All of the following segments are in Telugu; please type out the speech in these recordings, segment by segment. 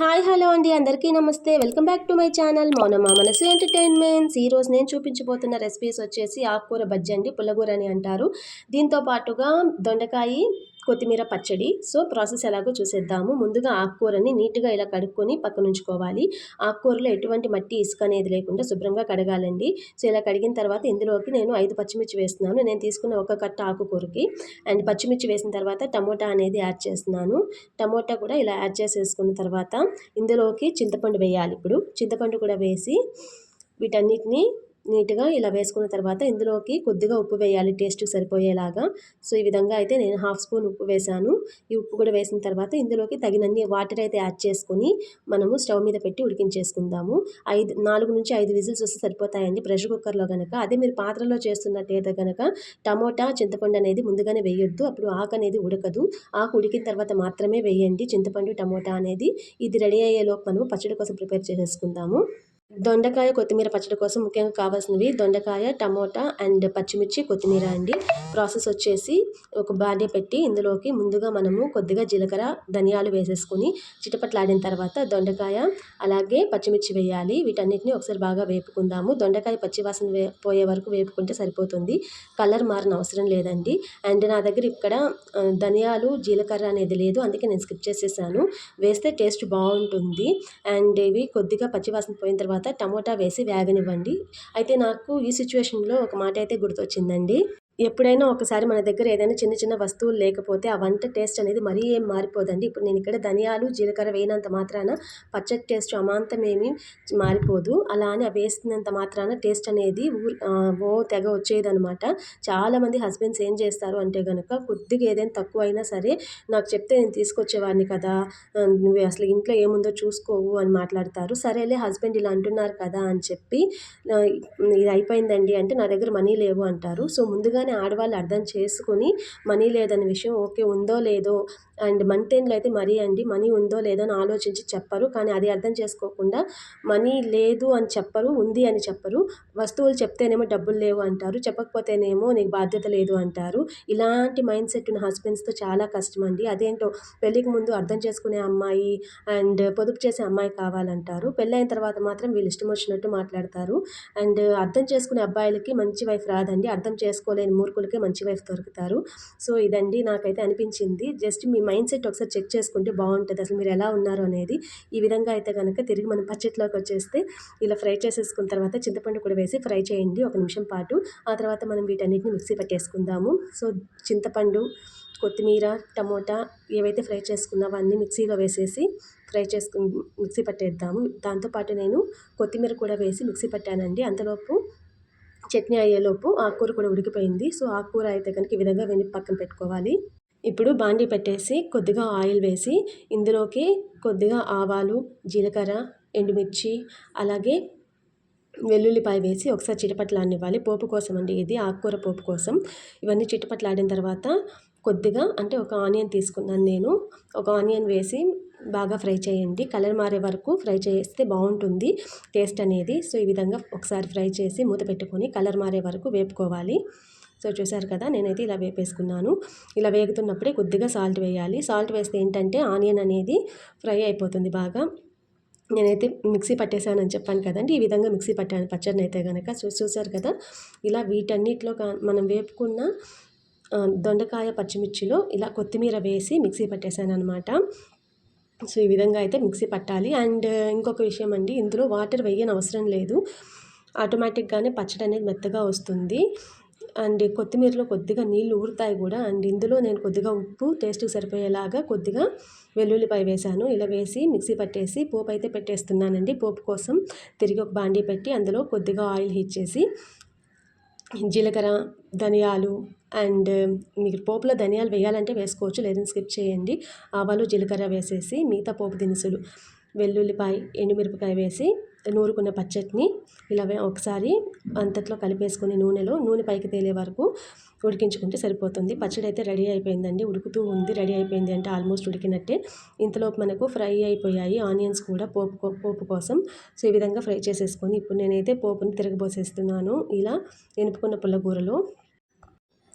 హాయ్ హలో అండి. అందరికీ నమస్తే. Welcome back to my channel. Mounama Manasu entertainments. ఈరోజు నేను చూపించబోతున్న రెసిపీస్ వచ్చేసి ఆకుకూర బజ్జి అండి పుల్లగూర అని అంటారు. దీంతో పాటుగా దొండకాయ కొత్తిమీర పచ్చడి. సో ప్రాసెస్ ఎలాగో చూసేద్దాము. ముందుగా ఆకుకూరని నీట్గా ఇలా కడుక్కొని పక్కన ఉంచుకోవాలి. ఆకుకూరలో ఎటువంటి మట్టి ఇసుక అనేది లేకుండా శుభ్రంగా కడగాలండి. సో ఇలా కడిగిన తర్వాత ఇందులోకి నేను ఐదు పచ్చిమిర్చి వేస్తున్నాను. నేను తీసుకున్న ఒక కట్ట ఆకుకూరకి. అండ్ పచ్చిమిర్చి వేసిన తర్వాత టమోటా అనేది యాడ్ చేస్తున్నాను. టమోటా కూడా ఇలా యాడ్ చేసేసుకున్న తర్వాత ఇందులోకి చింతపండు వేయాలి ఇప్పుడు. చింతపండు కూడా వేసి వీటన్నిటిని నీట్గా ఇలా వేసుకున్న తర్వాత ఇందులోకి కొద్దిగా ఉప్పు వేయాలి. టేస్ట్ సరిపోయేలాగా. సో ఈ విధంగా అయితే నేను హాఫ్ స్పూన్ ఉప్పు వేసాను ఈ ఉప్పు కూడా వేసిన తర్వాత ఇందులోకి తగినన్ని వాటర్ అయితే యాడ్ చేసుకొని మనము స్టవ్ మీద పెట్టి ఉడికించేసుకుందాము. ఐదు నాలుగు నుంచి ఐదు విజిల్స్ వస్తే సరిపోతాయండి ప్రెషర్ కుక్కర్లో కనుక అదే మీరు పాత్రలో చేస్తున్నట్టయితే కనుక టమోటా చింతపండు అనేది ముందుగానే వేయొద్దు. అప్పుడు ఆకు అనేది ఉడకదు. ఆకు ఉడికిన తర్వాత మాత్రమే వేయండి. చింతపండు టమోటా అనేది. ఇది రెడీ అయ్యేలోపు మనము పచ్చడి కోసం ప్రిపేర్ చేసేసుకుందాము. దొండకాయ కొత్తిమీర పచ్చడి కోసం ముఖ్యంగా కావాల్సినవి దొండకాయ టమోటా అండ్ పచ్చిమిర్చి కొత్తిమీర అండి. ప్రాసెస్ వచ్చేసి ఒక బాండి పెట్టి ఇందులోకి ముందుగా మనము కొద్దిగా జీలకర్ర ధనియాలు వేసేసుకొని చిటపట్లాడిన తర్వాత దొండకాయ అలాగే పచ్చిమిర్చి వేయాలి. వీటన్నిటిని ఒకసారి బాగా వేపుకుందాము. దొండకాయ పచ్చివాసన వే పోయే వరకు వేపుకుంటే సరిపోతుంది. కలర్ మారిన అవసరం లేదండి. అండ్ నా దగ్గర ఇక్కడ ధనియాలు జీలకర్ర అనేది లేదు. అందుకే నేను స్కిప్ చేసేసాను. వేస్తే టేస్ట్ బాగుంటుంది. అండ్ ఇవి కొద్దిగా పచ్చివాసన పోయిన తర్వాత తర్వాత టమోటా వేసి వేగనివ్వండి. అయితే నాకు ఈ సిచ్యువేషన్లో ఒక మాట అయితే గుర్తొచ్చిందండి. ఎప్పుడైనా ఒకసారి మన దగ్గర ఏదైనా చిన్న చిన్న వస్తువులు లేకపోతే ఆ వంట టేస్ట్ అనేది మరీ ఏం మారిపోదండి. ఇప్పుడు నేను ఇక్కడ ధనియాలు జీలకర్ర వేయనంత మాత్రాన పచ్చడి టేస్ట్ అమాంతం మారిపోదు. అలా అని అవి వేసినంత మాత్రాన టేస్ట్ అనేది ఓ తెగ వచ్చేదనమాట చాలామంది హస్బెండ్స్ ఏం చేస్తారు అంటే కనుక కొద్దిగా ఏదైనా తక్కువ అయినా సరే నాకు చెప్తే నేను తీసుకొచ్చేవాడిని కదా నువ్వు అసలు ఇంట్లో ఏముందో చూసుకోవు అని మాట్లాడతారు. సరేలే హస్బెండ్ ఇలా అంటున్నారు కదా అని చెప్పి ఇది అయిపోయిందండి అంటే నా దగ్గర మనీ లేవు అంటారు. సో ముందుగానే ఆడవాళ్ళు అర్థం చేసుకొని మనీ లేదనే విషయం ఓకే ఉందో లేదో అండ్ మంత్ ఎండ్లో అయితే మరీ అండి మనీ ఉందో లేదో అని ఆలోచించి చెప్పరు. కానీ అది అర్థం చేసుకోకుండా మనీ లేదు అని చెప్పరు ఉంది అని చెప్పరు. వస్తువులు చెప్తేనేమో డబ్బులు లేవు అంటారు చెప్పకపోతేనేమో నీకు బాధ్యత లేదు అంటారు. ఇలాంటి మైండ్ సెట్ ఉన్న హస్బెండ్స్తో చాలా కష్టం అండి అదేంటో పెళ్ళికి ముందు అర్థం చేసుకునే అమ్మాయి అండ్ పొదుపు చేసే అమ్మాయి కావాలంటారు. పెళ్ళైన తర్వాత మాత్రం వీళ్ళు ఇష్టం వచ్చినట్టు మాట్లాడతారు. అండ్ అర్థం చేసుకునే అబ్బాయిలకి మంచి వైఫ్ రాదండి. అర్థం చేసుకోలేని మూర్ఖులకే మంచి వైఫ్ దొరుకుతారు. సో ఇదండి నాకైతే అనిపించింది. జస్ట్ మీ మైండ్ సెట్ ఒకసారి చెక్ చేసుకుంటే బాగుంటుంది. అసలు మీరు ఎలా ఉన్నారు అనేది ఈ విధంగా అయితే కనుక తిరిగి మనం పచ్చట్లోకి వచ్చేస్తే ఇలా ఫ్రై చేసేసుకున్న తర్వాత చింతపండు కూడా వేసి ఫ్రై చేయండి ఒక నిమిషం పాటు. ఆ తర్వాత మనం వీటన్నిటిని మిక్సీ పట్టేసుకుందాము. సో చింతపండు కొత్తిమీర టమోటా ఏవైతే ఫ్రై చేసుకున్నావో అన్నీ మిక్సీలో వేసేసి ఫ్రై చేసుకు మిక్సీ పట్టేద్దాము. దాంతోపాటు నేను కొత్తిమీర కూడా వేసి మిక్సీ పట్టానండి. అంతలోపు చట్నీ అయ్యేలోపు ఆకుకూర కూడా ఉడికిపోయింది. సో ఆకుకూర అయితే కనుక ఈ విధంగా వెనక్కి పక్కన పెట్టుకోవాలి. ఇప్పుడు బాండీ పెట్టేసి కొద్దిగా ఆయిల్ వేసి ఇందులోకి కొద్దిగా ఆవాలు జీలకర్ర ఎండుమిర్చి అలాగే వెల్లుల్లిపాయ వేసి ఒకసారి చిటపట్లాడనివ్వాలి. పోపు కోసం అండి ఇది ఆకుకూర పోపు కోసం. ఇవన్నీ చిటపట్లాడిన తర్వాత కొద్దిగా అంటే ఒక ఆనియన్ తీసుకున్నాను నేను. ఒక ఆనియన్ వేసి బాగా ఫ్రై చేయండి. కలర్ మారే వరకు ఫ్రై చేస్తే బాగుంటుంది టేస్ట్ అనేది. సో ఈ విధంగా ఒకసారి ఫ్రై చేసి మూత పెట్టుకొని కలర్ మారే వరకు వేపుకోవాలి. సో చూసారు కదా నేనైతే ఇలా వేపేసుకున్నాను. ఇలా వేగుతున్నప్పుడే కొద్దిగా సాల్ట్ వేయాలి. సాల్ట్ వేస్తే ఏంటంటే ఆనియన్ అనేది ఫ్రై అయిపోతుంది బాగా. నేనైతే మిక్సీ పట్టేశానని చెప్పాను కదండి. ఈ విధంగా మిక్సీ పట్టాను పచ్చడిని అయితే కనుక చూసారు కదా ఇలా వీటన్నిటిలో మనం వేపుకున్న దొండకాయ పచ్చిమిర్చిలో ఇలా కొత్తిమీర వేసి మిక్సీ పట్టేశాను అనమాట సో ఈ విధంగా అయితే మిక్సీ పట్టాలి. అండ్ ఇంకొక విషయం అండి ఇందులో వాటర్ వేయని అవసరం లేదు. ఆటోమేటిక్గానే పచ్చడి అనేది మెత్తగా వస్తుంది. అండ్ కొత్తిమీరలో కొద్దిగా నీళ్ళు ఊరుతాయి కూడా. అండ్ ఇందులో నేను కొద్దిగా ఉప్పు టేస్ట్కి సరిపోయేలాగా కొద్దిగా వెల్లుల్లిపాయ వేశాను. ఇలా వేసి మిక్సీ పట్టేసి పోపు అయితే పెట్టేస్తున్నానండి. పోపు కోసం తిరిగి ఒక బాండీ పెట్టి అందులో కొద్దిగా ఆయిల్ హీట్ చేసి జీలకర్ర ధనియాలు అండ్ మీరు పోపులో ధనియాలు వేయాలంటే వేసుకోవచ్చు లేదని స్కిప్ చేయండి. ఆవాలు జీలకర్ర వేసేసి మిగతా పోపు దినుసులు వెల్లుల్లిపాయ ఎండుమిరపకాయ వేసి నూరుకున్న పచ్చడిని ఇలా ఒకసారి అంతట్లో కలిపేసుకుని నూనెలో నూనె పైకి తేలే వరకు ఉడికించుకుంటే సరిపోతుంది. పచ్చడి అయితే రెడీ అయిపోయిందండి. ఉడుకుతూ ఉంది రెడీ అయిపోయింది అంటే ఆల్మోస్ట్ ఉడికినట్టే. ఇంతలోపు మనకు ఫ్రై అయిపోయాయి ఆనియన్స్ కూడా పోపు పోపు కోసం. సో ఈ విధంగా ఫ్రై చేసేసుకొని ఇప్పుడు నేనైతే పోపుని తిరగబోసేస్తున్నాను. ఇలా ఎనుపుకున్న పుల్లగూరలో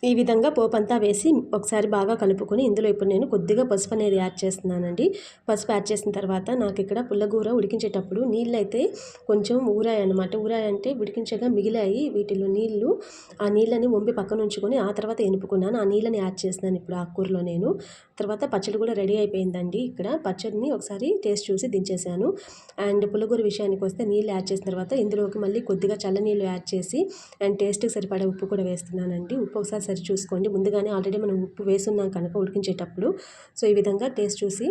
ఈ విధంగా పోపంతా వేసి ఒకసారి బాగా కలుపుకొని ఇందులో ఇప్పుడు నేను కొద్దిగా పసుపు అనేది యాడ్ చేస్తున్నానండి. పసుపు యాడ్ చేసిన తర్వాత నాకు ఇక్కడ పుల్లగూర ఉడికించేటప్పుడు నీళ్ళు అయితే కొంచెం ఊరాయి అనమాట ఊరాయి అంటే ఉడికించగా మిగిలాయి వీటిలో నీళ్ళు. ఆ నీళ్ళని వంపి పక్కన ఉంచుకొని ఆ తర్వాత ఎనుపుకున్నాను. ఆ నీళ్ళని యాడ్ చేస్తున్నాను ఇప్పుడు ఆకుకూరలో నేను. తర్వాత పచ్చడి కూడా రెడీ అయిపోయిందండి. ఇక్కడ పచ్చడిని ఒకసారి టేస్ట్ చూసి దించేసాను అండ్ పుల్లగూర విషయానికి వస్తే నీళ్ళు యాడ్ చేసిన తర్వాత ఇందులోకి మళ్ళీ కొద్దిగా చల్లనీళ్ళు యాడ్ చేసి అండ్ టేస్ట్కి సరిపడే ఉప్పు కూడా వేస్తున్నానండి. ఉప్పు ఒకసారి సరి చూసుకోండి. ముందుగానే ఆల్రెడీ మనం ఉప్పు వేసున్నాం కనుక ఉడికించేటప్పుడు. సో ఈ విధంగా టేస్ట్ చూసి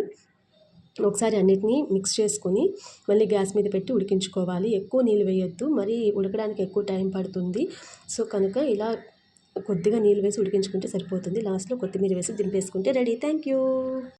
ఒకసారి అన్నిటినీ మిక్స్ చేసుకొని మళ్ళీ గ్యాస్ మీద పెట్టి ఉడికించుకోవాలి. ఎక్కువ నీళ్ళు వేయొద్దు. మరి ఉడకడానికి ఎక్కువ టైం పడుతుంది. సో కనుక ఇలా కొద్దిగా నీళ్ళు వేసి ఉడికించుకుంటే సరిపోతుంది. లాస్ట్లో కొత్తిమీర వేసి దింపేసుకుంటే రెడీ. Thank you.